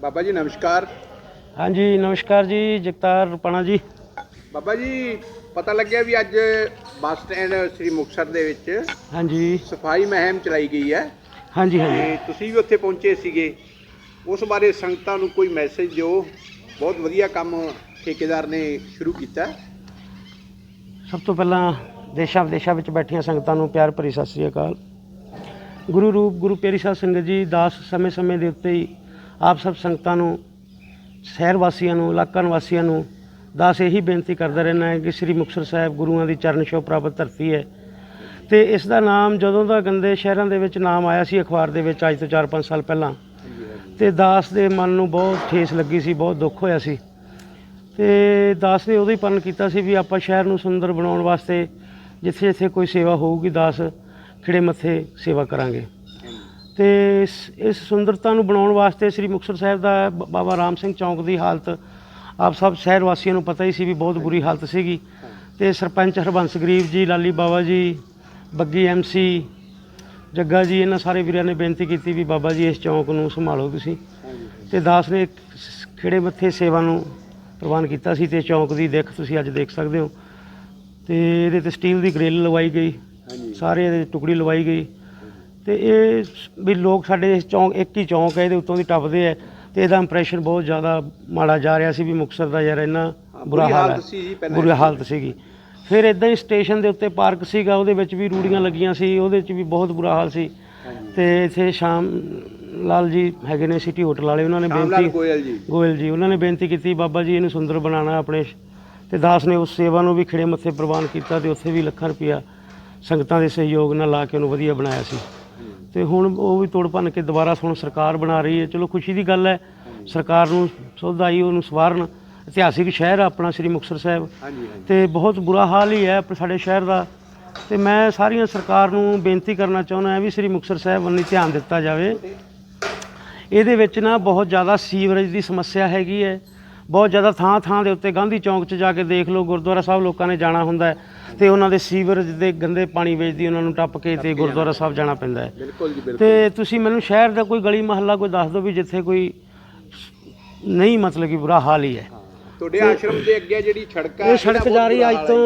ਬਾਬਾ ਜੀ ਨਮਸਕਾਰ। ਹਾਂਜੀ ਨਮਸਕਾਰ ਜੀ ਜਗਤਾਰ ਰਪਾਣਾ ਜੀ। ਬਾਬਾ ਜੀ ਪਤਾ ਲੱਗਿਆ ਵੀ ਅੱਜ ਬੱਸ ਸਟੈਂਡ ਸ੍ਰੀ ਮੁਕਤਸਰ ਦੇ ਵਿੱਚ ਹਾਂਜੀ। ਸਫ਼ਾਈ ਮੁਹਿੰਮ ਚਲਾਈ ਗਈ ਹੈ। ਹਾਂਜੀ ਹਾਂਜੀ। ਤੇ ਤੁਸੀਂ ਵੀ ਉੱਥੇ ਪਹੁੰਚੇ ਸੀਗੇ। ਉਸ ਬਾਰੇ ਸੰਗਤਾਂ ਨੂੰ ਕੋਈ ਮੈਸੇਜ ਦਿਓ। ਬਹੁਤ ਵਧੀਆ ਕੰਮ ਠੇਕੇਦਾਰ ਨੇ ਸ਼ੁਰੂ ਕੀਤਾ। ਹੈ। ਸਭ ਤੋਂ ਪਹਿਲਾਂ ਦੇਸ਼ਾਂ ਵਿਦੇਸ਼ਾਂ ਵਿੱਚ ਬੈਠੀਆਂ ਸੰਗਤਾਂ ਨੂੰ ਪਿਆਰ ਭਰੀ ਸਤਿ ਸ੍ਰੀ ਅਕਾਲ। ਗੁਰੂ ਰੂਪ, ਗੁਰੂ ਪਿਆਰੀ ਸਾਹਿਬ ਸੰਗਤ ਜੀ, ਦਾਸ ਸਮੇਂ-ਸਮੇਂ ਦੇ ਉੱਤੇ ਹੀ ਆਪ ਸਭ ਸੰਗਤਾਂ ਨੂੰ, ਸ਼ਹਿਰ ਵਾਸੀਆਂ ਨੂੰ, ਇਲਾਕਾ ਨਿਵਾਸੀਆਂ ਨੂੰ ਦਾਸ ਇਹੀ ਬੇਨਤੀ ਕਰਦਾ ਰਹਿਣਾ ਹੈ ਕਿ ਸ੍ਰੀ ਮੁਕਤਸਰ ਸਾਹਿਬ ਗੁਰੂਆਂ ਦੀ ਚਰਨ ਛੋਹ ਪ੍ਰਾਪਤ ਧਰਤੀ ਹੈ। ਤੇ ਇਸ ਦਾ ਨਾਮ ਜਦੋਂ ਦਾ ਗੰਦੇ ਸ਼ਹਿਰਾਂ ਦੇ ਵਿੱਚ ਨਾਮ ਆਇਆ ਸੀ, ਅਖਬਾਰ ਦੇ ਵਿੱਚ ਅੱਜ ਤੋਂ 4-5 ਸਾਲ ਪਹਿਲਾਂ। ਤੇ ਦਾਸ ਦੇ ਮਨ ਨੂੰ ਬਹੁਤ ਠੇਸ ਲੱਗੀ ਸੀ, ਬਹੁਤ ਦੁੱਖ ਹੋਇਆ ਸੀ। ਤੇ ਦਾਸ ਨੇ ਉਦੋਂ ਹੀ ਪਰਨ ਕੀਤਾ ਸੀ ਵੀ ਆਪਾਂ ਸ਼ਹਿਰ ਨੂੰ ਸੁੰਦਰ ਬਣਾਉਣ ਵਾਸਤੇ ਜਿੱਥੇ ਜਿੱਥੇ ਕੋਈ ਸੇਵਾ ਹੋਊਗੀ, ਦਾਸ ਖਿੜੇ ਮੱਥੇ ਸੇਵਾ ਕਰਾਂਗੇ। ਤੇ ਇਸ ਇਸ ਸੁੰਦਰਤਾ ਨੂੰ ਬਣਾਉਣ ਵਾਸਤੇ ਸ੍ਰੀ ਮੁਕਤਸਰ ਸਾਹਿਬ ਦਾ ਬਾਬਾ ਰਾਮ ਸਿੰਘ ਚੌਂਕ ਦੀ ਹਾਲਤ ਆਪ ਸਭ ਸ਼ਹਿਰ ਵਾਸੀਆਂ ਨੂੰ ਪਤਾ ਹੀ ਸੀ ਵੀ ਬਹੁਤ ਬੁਰੀ ਹਾਲਤ ਸੀਗੀ। ਤੇ ਸਰਪੰਚ ਹਰਬੰਸ ਗਰੀਬ ਜੀ ਲਾਲੀ ਬਾਬਾ ਜੀ ਬੱਗੀ ਐਮਸੀ ਜੱਗਾ ਜੀ ਇਹਨਾਂ ਸਾਰੇ ਵੀਰਾਂ ਨੇ ਬੇਨਤੀ ਕੀਤੀ ਵੀ ਬਾਬਾ ਜੀ ਇਸ ਚੌਂਕ ਨੂੰ ਸੰਭਾਲੋ ਤੁਸੀਂ। ਤੇ ਦਾਸ ਨੇ ਖਿੜੇ ਮੱਥੇ ਸੇਵਾ ਨੂੰ ਪ੍ਰਵਾਨ ਕੀਤਾ ਸੀ ਤੇ ਚੌਂਕ ਦੀ ਦਿੱਖ ਤੁਸੀਂ ਅੱਜ ਦੇਖ ਸਕਦੇ ਹੋ। ਤੇ ਇਹਦੇ ਤੇ ਸਟੀਲ ਦੀ ਗ੍ਰਿਲ ਲਵਾਈ ਗਈ। ਸਾਰੇ ਇਹਦੇ ਟੁਕੜੀ ਲਵਾਈ ਗਈ। ਤੇ ਇਹ ਵੀ ਲੋਕ ਸਾਡੇ ਇਸ ਚੌਂਕ ਇੱਕ ਹੀ ਚੌਂਕ ਹੈ ਇਹਦੇ ਉੱਤੋਂ ਦੀ ਟੱਪਦੇ ਆ। ਤੇ ਇਹਦਾ ਇੰਪ੍ਰੈਸ਼ਨ ਬਹੁਤ ਜ਼ਿਆਦਾ ਮਾੜਾ ਜਾ ਰਿਹਾ ਸੀ ਵੀ ਮੁਕਤਸਰ ਦਾ ਯਾਰ ਇੰਨਾ ਬੁਰਾ ਹਾਲ ਹੈ। ਬੁਰੀ ਹਾਲਤ ਸੀਗੀ। ਫਿਰ ਇਦਾਂ ਹੀ ਸਟੇਸ਼ਨ ਦੇ ਉੱਤੇ ਪਾਰਕ ਸੀਗਾ ਉਹਦੇ ਵਿੱਚ ਵੀ ਰੂੜੀਆਂ ਲੱਗੀਆਂ ਸੀ ਉਹਦੇ 'ਚ ਵੀ ਬਹੁਤ ਬੁਰਾ ਹਾਲ ਸੀ। ਤੇ ਇੱਥੇ ਸ਼ਾਮ ਲਾਲ ਜੀ ਹੈਗੇ ਨੇ ਸਿਟੀ ਹੋਟਲ ਵਾਲੇ ਉਹਨਾਂ ਨੇ ਬੇਨਤੀ ਗੋਇਲ ਜੀ। ਉਹਨਾਂ ਨੇ ਬੇਨਤੀ ਕੀਤੀ ਬਾਬਾ ਜੀ ਇਹਨੂੰ ਸੁੰਦਰ ਬਣਾਉਣਾ ਆਪਣੇ ਤੇ ਦਾਸ ਨੇ ਉਸ ਸੇਵਾ ਨੂੰ ਵੀ ਖਿੜੇ ਮੱਥੇ ਪ੍ਰਵਾਨ ਕੀਤਾ ਤੇ ਉੱਥੇ ਵੀ ਲੱਖਾਂ ਰੁਪਇਆ ਸੰਗਤਾਂ ਦੇ ਸਹਿਯੋਗ ਨਾਲ ਲਾ ਕੇ ਉਹਨੂੰ ਵਧੀਆ ਬਣਾਇਆ ਸੀ। ਤੇ ਹੁਣ ਉਹ ਵੀ ਤੋੜ ਭੰਨ ਕੇ ਦੁਬਾਰਾ ਹੁਣ ਸਰਕਾਰ ਬਣਾ ਰਹੀ ਹੈ। ਚਲੋ ਖੁਸ਼ੀ ਦੀ ਗੱਲ ਹੈ ਸਰਕਾਰ ਨੂੰ ਸੁਧ ਆਈ ਉਹਨੂੰ ਸਵਾਰਨ ਇਤਿਹਾਸਿਕ ਸ਼ਹਿਰ ਆ ਆਪਣਾ ਸ੍ਰੀ ਮੁਕਤਸਰ ਸਾਹਿਬ। ਤੇ ਬਹੁਤ ਬੁਰਾ ਹਾਲ ਹੀ ਹੈ ਸਾਡੇ ਸ਼ਹਿਰ ਦਾ। ਤੇ ਮੈਂ ਸਾਰੀਆਂ ਸਰਕਾਰ ਨੂੰ ਬੇਨਤੀ ਕਰਨਾ ਚਾਹੁੰਦਾ ਹਾਂ ਵੀ ਸ੍ਰੀ ਮੁਕਤਸਰ ਸਾਹਿਬ ਵੱਲ ਧਿਆਨ ਦਿੱਤਾ ਜਾਵੇ। ਇਹਦੇ ਵਿੱਚ ਨਾ ਬਹੁਤ ਜ਼ਿਆਦਾ ਸੀਵਰੇਜ ਦੀ ਸਮੱਸਿਆ ਹੈਗੀ ਹੈ। ਬਹੁਤ ਜ਼ਿਆਦਾ ਥਾਂ ਥਾਂ ਦੇ ਉੱਤੇ ਗਾਂਧੀ ਚੌਂਕ 'ਚ ਜਾ ਕੇ ਦੇਖ ਲਓ ਗੁਰਦੁਆਰਾ ਸਾਹਿਬ ਲੋਕਾਂ ਨੇ ਜਾਣਾ ਹੁੰਦਾ ਹੈ। ਤੇ ਉਹਨਾਂ ਦੇ ਸੀਵਰੇਜ ਦੇ ਗੰਦੇ ਪਾਣੀ ਵੇਚਦੀ ਉਹਨਾਂ ਨੂੰ ਟੱਪ ਕੇ ਤੇ ਗੁਰਦੁਆਰਾ ਸਾਹਿਬ ਜਾਣਾ ਪੈਂਦਾ ਹੈ। ਬਿਲਕੁਲ ਜੀ ਬਿਲਕੁਲ। ਤੇ ਤੁਸੀਂ ਮੈਨੂੰ ਸ਼ਹਿਰ ਦਾ ਕੋਈ ਗਲੀ ਮਹੱਲਾ ਕੋਈ ਦੱਸ ਦਿਓ ਵੀ ਜਿੱਥੇ ਕੋਈ ਨਹੀਂ ਮਤਲਬ ਕਿ ਬੁਰਾ ਹਾਲ ਹੀ ਹੈ। ਤੁਹਾਡੇ ਆਸ਼ਰਮ ਦੇ ਅੱਗੇ ਜਿਹੜੀ ਸੜਕ ਹੈ ਇਹ ਸੜਕ ਜਾ ਰਹੀ ਹੈ। ਅੱਜ ਤੋਂ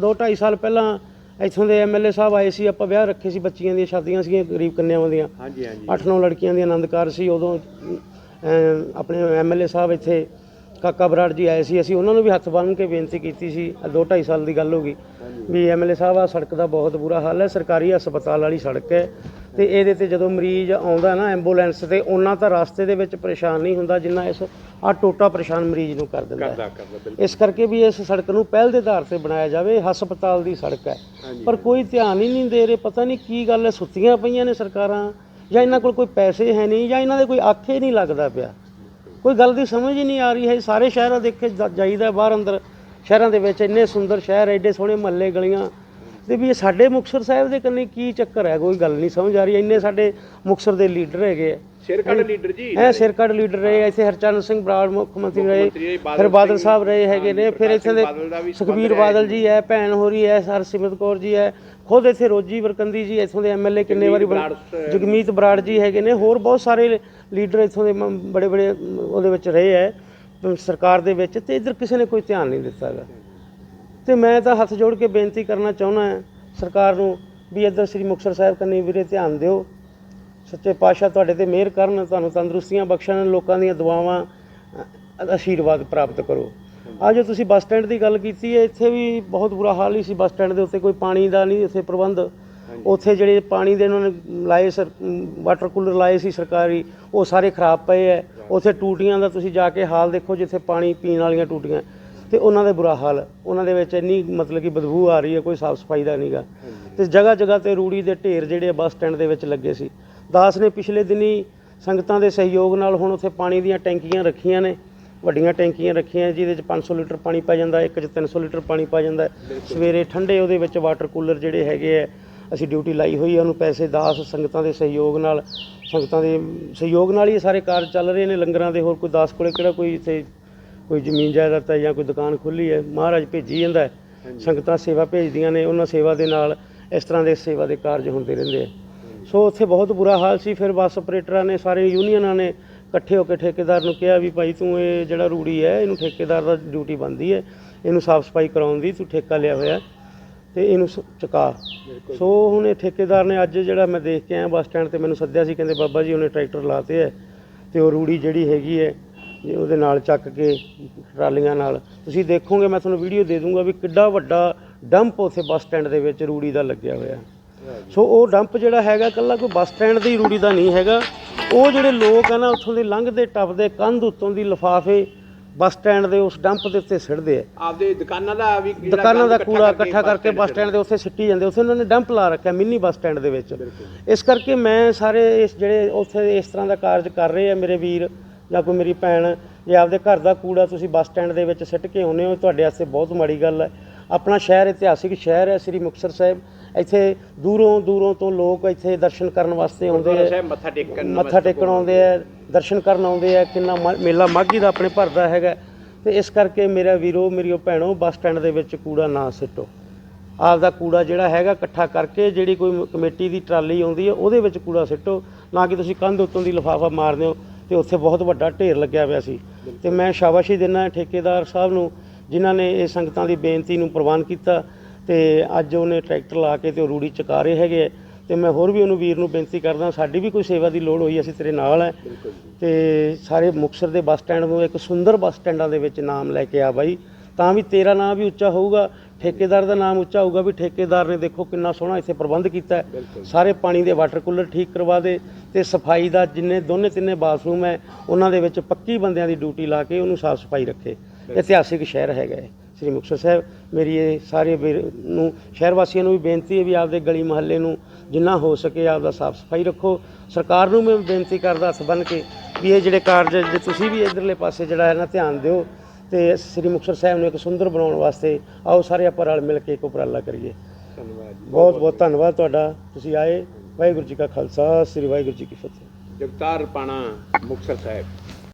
2 2.5 ਸਾਲ ਪਹਿਲਾਂ ਇੱਥੋਂ ਦੇ ਐਮਐਲਏ ਸਾਹਿਬ ਆਏ ਸੀ ਆਪਾਂ ਵਿਆਹ ਰੱਖੇ ਸੀ ਬੱਚੀਆਂ ਦੀਆਂ ਸ਼ਾਦੀਆਂ ਸੀਗੀਆਂ ਗਰੀਬ ਕੰਨਿਆਵਾਂ ਦੀਆਂ। ਹਾਂਜੀ ਹਾਂਜੀ। 8-9 ਲੜਕੀਆਂ ਦੀ ਆਨੰਦ ਕਾਰ ਸੀ ਉਦੋਂ ਅਮ, ਆਪਣੇ ਐਮਐਲਏ ਸਾਹਿਬ ਇੱਥੇ ਕਾਕਾ ਬਰਾੜ ਜੀ ਆਏ ਸੀ ਅਸੀਂ ਉਹਨਾਂ ਨੂੰ ਵੀ ਹੱਥ ਬੰਨ੍ਹ ਕੇ ਬੇਨਤੀ ਕੀਤੀ ਸੀ 2-2.5 ਸਾਲ ਦੀ ਗੱਲ ਹੋ ਗਈ ਵੀ ਐਮਐਲਏ ਸਾਹਿਬ ਆ ਸੜਕ ਦਾ ਬਹੁਤ ਬੁਰਾ ਹਾਲ ਹੈ ਸਰਕਾਰੀ ਹਸਪਤਾਲ ਵਾਲੀ ਸੜਕ ਹੈ ਤੇ ਇਹਦੇ ਤੇ ਜਦੋਂ ਮਰੀਜ਼ ਆਉਂਦਾ ਨਾ ਐਂਬੂਲੈਂਸ ਤੇ ਉਹਨਾਂ ਤਾਂ ਰਸਤੇ ਦੇ ਵਿੱਚ ਪਰੇਸ਼ਾਨ ਨਹੀਂ ਹੁੰਦਾ ਜਿੰਨਾ ਇਸ ਆ ਟੋਟਾ ਪਰੇਸ਼ਾਨ ਮਰੀਜ਼ ਨੂੰ ਕਰ ਦਿੰਦਾ ਹੈ। ਇਸ ਕਰਕੇ ਵੀ ਇਸ ਸੜਕ ਨੂੰ ਪਹਿਲ ਦੇ ਆਧਾਰ ਤੇ ਬਣਾਇਆ ਜਾਵੇ ਹਸਪਤਾਲ ਦੀ ਸੜਕ ਹੈ। ਪਰ ਕੋਈ ਧਿਆਨ ਹੀ ਨਹੀਂ ਦੇ ਰਹੇ ਪਤਾ ਨਹੀਂ ਕੀ ਗੱਲ ਹੈ ਸੁੱਤੀਆਂ ਪਈਆਂ ਨੇ ਸਰਕਾਰਾਂ ਜਾਂ ਇਹਨਾਂ ਕੋਲ ਕੋਈ ਪੈਸੇ ਹੈ ਨਹੀਂ ਜਾਂ ਇਹਨਾਂ ਦੇ ਕੋਈ ਆਖੇ ਨਹੀਂ ਲੱਗਦਾ ਪਿਆ। ਕੋਈ ਗੱਲ ਦੀ ਸਮਝ ਹੀ ਨਹੀਂ ਆ ਰਹੀ ਹੈ। ਸਾਰੇ ਸ਼ਹਿਰਾਂ ਦੇਖੇ ਜਾ- ਜਾਈਦਾ ਬਾਹਰ ਅੰਦਰ। ਸ਼ਹਿਰਾਂ ਦੇ ਵਿੱਚ ਇੰਨੇ ਸੁੰਦਰ ਸ਼ਹਿਰ, ਐਡੇ ਸੋਹਣੇ ਮਹੱਲੇ, ਗਲੀਆਂ। ਤੇ ਵੀ ਇਹ ਸਾਡੇ ਮੁਕਤਸਰ ਸਾਹਿਬ ਦੇ ਕੰਨੀ ਕੀ ਚੱਕਰ ਹੈ? ਕੋਈ ਗੱਲ ਨਹੀਂ, ਸਮਝ ਆ ਰਹੀ ਇੰਨੇ ਸਾਡੇ ਮੁਕਤਸਰ ਦੇ ਲੀਡਰ ਹੈਗੇ ਆ। ਸਿਰ ਕੱਢ ਲੀਡਰ ਜੀ। ਐ ਸਿਰਕੱਢ ਲੀਡਰ ਰਹੇ ਇੱਥੇ ਹਰਚਰਨ ਸਿੰਘ ਬਰਾੜ ਮੁੱਖ ਮੰਤਰੀ ਰਹੇ ਫਿਰ ਬਾਦਲ ਸਾਹਿਬ ਰਹੇ ਹੈਗੇ ਨੇ ਫਿਰ ਇੱਥੇ ਦੇ ਸੁਖਬੀਰ ਬਾਦਲ ਜੀ ਹੈ ਭੈਣ ਹੋਰੀ ਹੈ ਹਰਸਿਮਰਤ ਕੌਰ ਜੀ ਹੈ ਖੁਦ ਇੱਥੇ ਰੋਜੀ ਵਰਕੰਦੀ ਜੀ ਇੱਥੋਂ ਦੇ ਐਮਐਲਏ ਕਿੰਨੇ ਵਾਰੀ ਜਗਮੀਤ ਬਰਾੜ ਜੀ ਹੈਗੇ ਨੇ ਹੋਰ ਬਹੁਤ ਸਾਰੇ ਲੀਡਰ ਇੱਥੋਂ ਦੇ ਬੜੇ ਬੜੇ ਉਹਦੇ ਵਿੱਚ ਰਹੇ ਹੈ ਸਰਕਾਰ ਦੇ ਵਿੱਚ ਤੇ ਇੱਧਰ ਕਿਸੇ ਨੇ ਕੋਈ ਧਿਆਨ ਨਹੀਂ ਦਿੱਤਾ ਹੈਗਾ। ਤੇ ਮੈਂ ਤਾਂ ਹੱਥ ਜੋੜ ਕੇ ਬੇਨਤੀ ਕਰਨਾ ਚਾਹੁੰਦਾ ਹਾਂ ਸਰਕਾਰ ਨੂੰ ਵੀ ਇੱਧਰ ਸ੍ਰੀ ਮੁਕਤਸਰ ਸਾਹਿਬ ਕੰਨੀ ਵੀਰੇ ਧਿਆਨ ਦਿਓ। ਸੱਚੇ ਪਾਤਸ਼ਾਹ ਤੁਹਾਡੇ ਤੇ ਮਿਹਰ ਕਰਨ ਤੁਹਾਨੂੰ ਤੰਦਰੁਸਤੀਆਂ ਬਖਸ਼ਣ ਲੋਕਾਂ ਦੀਆਂ ਦੁਆਵਾਂ ਆਸ਼ੀਰਵਾਦ ਪ੍ਰਾਪਤ ਕਰੋ। ਆ ਜੋ ਤੁਸੀਂ ਬੱਸ ਸਟੈਂਡ ਦੀ ਗੱਲ ਕੀਤੀ ਹੈ ਇੱਥੇ ਵੀ ਬਹੁਤ ਬੁਰਾ ਹਾਲ ਹੀ ਸੀ ਬੱਸ ਸਟੈਂਡ ਦੇ ਉੱਤੇ ਕੋਈ ਪਾਣੀ ਦਾ ਨਹੀਂ ਇੱਥੇ ਪ੍ਰਬੰਧ। ਉੱਥੇ ਜਿਹੜੇ ਪਾਣੀ ਦੇ ਉਹਨਾਂ ਨੇ ਲਾਏ ਸਰ ਵਾਟਰ ਕੂਲਰ ਲਾਏ ਸੀ ਸਰਕਾਰੀ ਉਹ ਸਾਰੇ ਖਰਾਬ ਪਏ ਐ। ਉੱਥੇ ਟੂਟੀਆਂ ਦਾ ਤੁਸੀਂ ਜਾ ਕੇ ਹਾਲ ਦੇਖੋ ਜਿੱਥੇ ਪਾਣੀ ਪੀਣ ਵਾਲੀਆਂ ਟੂਟੀਆਂ। ਤੇ ਉਹਨਾਂ ਦੇ ਬੁਰਾ ਹਾਲ ਉਹਨਾਂ ਦੇ ਵਿੱਚ ਇੰਨੀ ਮਤਲਬ ਕਿ ਬਦਬੂ ਆ ਰਹੀ ਹੈ ਕੋਈ ਸਾਫ਼ ਸਫ਼ਾਈ ਦਾ ਨਹੀਂਗਾ ਤੇ ਜਗ੍ਹਾ ਜਗ੍ਹਾ ਤੇ ਰੂੜੀ ਦੇ ਢੇਰ ਜਿਹੜੇ ਬੱਸ ਸਟੈਂਡ ਦੇ ਵਿੱਚ ਲੱਗੇ ਸੀ। ਦਾਸ ਨੇ ਪਿਛਲੇ ਦਿਨੀ ਸੰਗਤਾਂ ਦੇ ਸਹਿਯੋਗ ਨਾਲ ਹੁਣ ਉੱਥੇ ਪਾਣੀ ਦੀਆਂ ਟੈਂਕੀਆਂ ਰੱਖੀਆਂ ਨੇ ਵੱਡੀਆਂ ਟੈਂਕੀਆਂ ਰੱਖੀਆਂ ਜਿਹਦੇ ਚ 500 ਲੀਟਰ ਪਾਣੀ ਪੈ ਜਾਂਦਾ ਇੱਕ ਚ 300 ਲੀਟਰ ਪਾਣੀ ਪੈ ਜਾਂਦਾ। ਸਵੇਰੇ ਠੰਡੇ ਉਹਦੇ ਵਿੱਚ ਵਾਟਰ ਕੂਲਰ ਜਿਹੜੇ ਹੈਗੇ ਆ ਅਸੀਂ ਡਿਊਟੀ ਲਾਈ ਹੋਈ ਹੈ ਉਹਨੂੰ ਪੈਸੇ ਦਾਸ ਸੰਗਤਾਂ ਦੇ ਸਹਿਯੋਗ ਨਾਲ ਸੰਗਤਾਂ ਦੇ ਸਹਿਯੋਗ ਨਾਲ ਹੀ ਸਾਰੇ ਕਾਰਜ ਚੱਲ ਰਹੇ ਨੇ ਲੰਗਰਾਂ ਦੇ ਹੋਰ ਕੋਈ ਦਾਸ ਕੋਲੇ ਕਿਹੜਾ ਕੋਈ ਇੱਥੇ ਕੋਈ ਜ਼ਮੀਨ ਜਾਇਦਾਦ ਹੈ ਜਾਂ ਕੋਈ ਦੁਕਾਨ ਖੁੱਲੀ ਹੈ ਮਹਾਰਾਜ ਭੇਜੀ ਜਾਂਦਾ ਸੰਗਤਾਂ ਸੇਵਾ ਭੇਜਦੀਆਂ ਨੇ ਉਹਨਾਂ ਸੇਵਾ ਦੇ ਨਾਲ ਇਸ ਤਰ੍ਹਾਂ ਦੇ ਸੇਵਾ ਦੇ ਕਾਰਜ ਹੁੰਦੇ ਰਹਿੰਦੇ ਆ। ਸੋ ਉੱਥੇ ਬਹੁਤ ਬੁਰਾ ਹਾਲ ਸੀ। ਫਿਰ ਬੱਸ ਆਪਰੇਟਰਾਂ ਨੇ ਸਾਰੇ ਯੂਨੀਅਨਾਂ ਨੇ ਇਕੱਠੇ ਹੋ ਕੇ ਠੇਕੇਦਾਰ ਨੂੰ ਕਿਹਾ ਵੀ ਭਾਈ ਤੂੰ ਇਹ ਜਿਹੜਾ ਰੂੜੀ ਹੈ ਇਹਨੂੰ ਠੇਕੇਦਾਰ ਦਾ ਡਿਊਟੀ ਬਣਦੀ ਹੈ। ਇਹਨੂੰ ਸਾਫ਼ ਸਫ਼ਾਈ ਕਰਾਉਣ ਦੀ ਤੂੰ ਠੇਕਾ ਲਿਆ ਹੋਇਆ ਤੇ ਇਹਨੂੰ ਚੁਕਾ। ਸੋ ਹੁਣ ਇਹ ਠੇਕੇਦਾਰ ਨੇ ਅੱਜ ਜਿਹੜਾ ਮੈਂ ਦੇਖ ਕੇ ਆਇਆ ਬੱਸ ਸਟੈਂਡ ਤੇ ਮੈਨੂੰ ਸੱਦਿਆ ਸੀ ਕਹਿੰਦੇ ਬਾਬਾ ਜੀ ਉਹਨੇ ਟਰੈਕਟਰ ਲਾਤੇ ਹੈ ਤੇ ਉਹ ਰੂੜੀ ਜਿਹੜੀ ਹੈਗੀ ਹੈ ਜੇ ਉਹਦੇ ਨਾਲ ਚੱਕ ਕੇ ਟਰਾਲੀਆਂ ਨਾਲ। ਤੁਸੀਂ ਦੇਖੋਗੇ ਮੈਂ ਤੁਹਾਨੂੰ ਵੀਡੀਓ ਦੇ ਦੂੰਗਾ ਵੀ ਕਿੱਡਾ ਵੱਡਾ ਡੰਪ ਉੱਥੇ ਬੱਸ ਸਟੈਂਡ ਦੇ ਵਿੱਚ ਰੂੜੀ ਦਾ ਲੱਗਿਆ ਹੋਇਆ। ਸੋ ਉਹ ਡੰਪ ਜਿਹੜਾ ਹੈਗਾ ਕੱਲਾ ਕੋਈ ਬੱਸ ਸਟੈਂਡ ਦੀ ਰੂੜੀ ਦਾ ਨਹੀਂ ਹੈਗਾ। ਉਹ ਜਿਹੜੇ ਲੋਕ ਆ ਨਾ ਉੱਥੋਂ ਦੇ ਲੰਘਦੇ ਟੱਪਦੇ ਕੰਧ ਉੱਤੋਂ ਦੀ ਲਿਫਾਫੇ ਬੱਸ ਸਟੈਂਡ ਦੇ ਉਸ ਡੰਪ ਦੇ ਉੱਤੇ ਸਿੱਟਦੇ ਆ। ਆਪਦੇ ਦੁਕਾਨਾਂ ਦਾ ਵੀ ਦੁਕਾਨਾਂ ਦਾ ਕੂੜਾ ਇਕੱਠਾ ਕਰਕੇ ਬੱਸ ਸਟੈਂਡ ਦੇ ਉੱਤੇ ਸਿੱਟੀ ਜਾਂਦੇ ਉੱਥੇ ਉਹਨਾਂ ਨੇ ਡੰਪ ਲਾ ਰੱਖਿਆ ਮਿੰਨੀ ਬੱਸ ਸਟੈਂਡ ਦੇ ਵਿੱਚ। ਇਸ ਕਰਕੇ ਮੈਂ ਸਾਰੇ ਇਸ ਜਿਹੜੇ ਉੱਥੇ ਇਸ ਤਰ੍ਹਾਂ ਦਾ ਕਾਰਜ ਕਰ ਰਹੇ ਆ ਮੇਰੇ ਵੀਰ ਜਾਂ ਕੋਈ ਮੇਰੀ ਭੈਣ ਜੇ ਆਪਦੇ ਘਰ ਦਾ ਕੂੜਾ ਤੁਸੀਂ ਬੱਸ ਸਟੈਂਡ ਦੇ ਵਿੱਚ ਸਿੱਟ ਕੇ ਆਉਂਦੇ ਹੋ। ਤੁਹਾਡੇ ਵਾਸਤੇ ਬਹੁਤ ਮਾੜੀ ਗੱਲ ਹੈ। ਆਪਣਾ ਸ਼ਹਿਰ ਇਤਿਹਾਸਿਕ ਸ਼ਹਿਰ ਹੈ ਸ੍ਰੀ ਮੁਕਤਸਰ ਸਾਹਿਬ। ਇੱਥੇ ਦੂਰੋਂ ਦੂਰੋਂ ਤੋਂ ਲੋਕ ਇੱਥੇ ਦਰਸ਼ਨ ਕਰਨ ਵਾਸਤੇ ਆਉਂਦੇ ਆ। ਮੱਥਾ ਟੇਕਣ ਮੱਥਾ ਟੇਕਣ ਆਉਂਦੇ ਆ ਦਰਸ਼ਨ ਕਰਨ ਆਉਂਦੇ ਆ। ਕਿੰਨਾ ਮੇਲਾ ਮਾਘੀ ਦਾ ਆਪਣੇ ਭਰਦਾ ਹੈਗਾ। ਤੇ ਇਸ ਕਰਕੇ ਮੇਰਾ ਵੀਰੋ ਮੇਰੀਓ ਭੈਣੋ ਬੱਸ ਸਟੈਂਡ ਦੇ ਵਿੱਚ ਕੂੜਾ ਨਾ ਸਿੱਟੋ। ਆਪ ਦਾ ਕੂੜਾ ਜਿਹੜਾ ਹੈਗਾ ਇਕੱਠਾ ਕਰਕੇ ਜਿਹੜੀ ਕੋਈ ਕਮੇਟੀ ਦੀ ਟਰਾਲੀ ਆਉਂਦੀ ਹੈ ਉਹਦੇ ਵਿੱਚ ਕੂੜਾ ਸਿੱਟੋ। ਨਾ ਕਿ ਤੁਸੀਂ ਕੰਧ ਉੱਤੋਂ ਦੀ ਲਿਫਾਫਾ ਮਾਰਦੇ ਹੋ ਤੇ ਉੱਥੇ ਬਹੁਤ ਵੱਡਾ ਢੇਰ ਲੱਗਿਆ ਹੋਇਆ ਸੀ। ਤੇ ਮੈਂ ਸ਼ਾਬਾਸ਼ੀ ਦਿੰਦਾ ਠੇਕੇਦਾਰ ਸਾਹਿਬ ਨੂੰ ਜਿਨ੍ਹਾਂ ਨੇ ਇਹ ਸੰਗਤਾਂ ਦੀ ਬੇਨਤੀ ਨੂੰ ਪ੍ਰਵਾਨ ਕੀਤਾ। ਤੇ ਅੱਜ ਉਹਨੇ ਟਰੈਕਟਰ ਲਾ ਕੇ ਤੇ ਉਹ ਰੂੜੀ ਚੁਕਾ ਰਹੇ ਹੈਗੇ ਆ। ਤੇ ਮੈਂ ਹੋਰ ਵੀ ਉਹਨੂੰ ਵੀਰ ਨੂੰ ਬੇਨਤੀ ਕਰਦਾ ਸਾਡੀ ਵੀ ਕੋਈ ਸੇਵਾ ਦੀ ਲੋੜ ਹੋਈ ਅਸੀਂ ਤੇਰੇ ਨਾਲ ਹੈ ਤੇ ਸਾਰੇ ਮੁਕਤਸਰ ਦੇ ਬੱਸ ਸਟੈਂਡ ਨੂੰ ਇੱਕ ਸੁੰਦਰ ਬੱਸ ਸਟੈਂਡਾਂ ਦੇ ਵਿੱਚ ਨਾਮ ਲੈ ਕੇ ਆ ਬਾਈ। ਤਾਂ ਵੀ ਤੇਰਾ ਨਾਮ ਵੀ ਉੱਚਾ ਹੋਊਗਾ ਠੇਕੇਦਾਰ ਦਾ ਨਾਮ ਉੱਚਾ ਹੋਊਗਾ ਵੀ ਠੇਕੇਦਾਰ ਨੇ ਦੇਖੋ ਕਿੰਨਾ ਸੋਹਣਾ ਇੱਥੇ ਪ੍ਰਬੰਧ ਕੀਤਾ। ਸਾਰੇ ਪਾਣੀ ਦੇ ਵਾਟਰ ਕੂਲਰ ਠੀਕ ਕਰਵਾ ਦੇ ਤੇ ਸਫ਼ਾਈ ਦਾ ਜਿੰਨੇ ਦੋਨੇ ਤਿੰਨੇ ਬਾਥਰੂਮ ਹੈ ਉਹਨਾਂ ਦੇ ਵਿੱਚ ਪੱਕੀ ਬੰਦਿਆਂ ਦੀ ਡਿਊਟੀ ਲਾ ਕੇ ਉਹਨੂੰ ਸਾਫ਼ ਸਫ਼ਾਈ ਰੱਖੇ। ਇਤਿਹਾਸਿਕ ਸ਼ਹਿਰ ਹੈਗਾ ਇਹ। ਸ੍ਰੀ ਮੁਕਤਸਰ ਸਾਹਿਬ ਮੇਰੀ ਇਹ ਸਾਰੇ ਵੀਰ ਨੂੰ ਸ਼ਹਿਰ ਵਾਸੀਆਂ ਨੂੰ ਵੀ ਬੇਨਤੀ ਹੈ ਵੀ ਆਪਦੇ ਗਲੀ ਮੁਹੱਲੇ ਨੂੰ ਜਿੰਨਾ ਹੋ ਸਕੇ ਆਪਦਾ ਸਾਫ਼ ਸਫ਼ਾਈ ਰੱਖੋ। ਸਰਕਾਰ ਨੂੰ ਮੈਂ ਬੇਨਤੀ ਕਰਦਾ ਹੱਥ ਬੰਨ੍ਹ ਕੇ ਵੀ ਇਹ ਜਿਹੜੇ ਕਾਰਜ ਜੇ ਤੁਸੀਂ ਵੀ ਇਧਰਲੇ ਪਾਸੇ ਜਿਹੜਾ ਹੈ ਨਾ ਧਿਆਨ ਦਿਓ ਤੇ ਸ੍ਰੀ ਮੁਕਤਸਰ ਸਾਹਿਬ ਨੂੰ ਇੱਕ ਸੁੰਦਰ ਬਣਾਉਣ ਵਾਸਤੇ ਆਓ ਸਾਰੇ ਆਪਾਂ ਰਲ ਮਿਲ ਕੇ ਇੱਕ ਉਪਰਾਲਾ ਕਰੀਏ। ਧੰਨਵਾਦ ਬਹੁਤ ਬਹੁਤ ਧੰਨਵਾਦ ਤੁਹਾਡਾ। ਤੁਸੀਂ ਆਏ। ਵਾਹਿਗੁਰੂ ਜੀ ਕਾ ਖਾਲਸਾ ਸ੍ਰੀ ਵਾਹਿਗੁਰੂ ਜੀ ਕੀ ਫਤਿਹ। ਜਗਤਾਰ ਪਾਣਾ ਮੁਕਤਸਰ ਸਾਹਿਬ।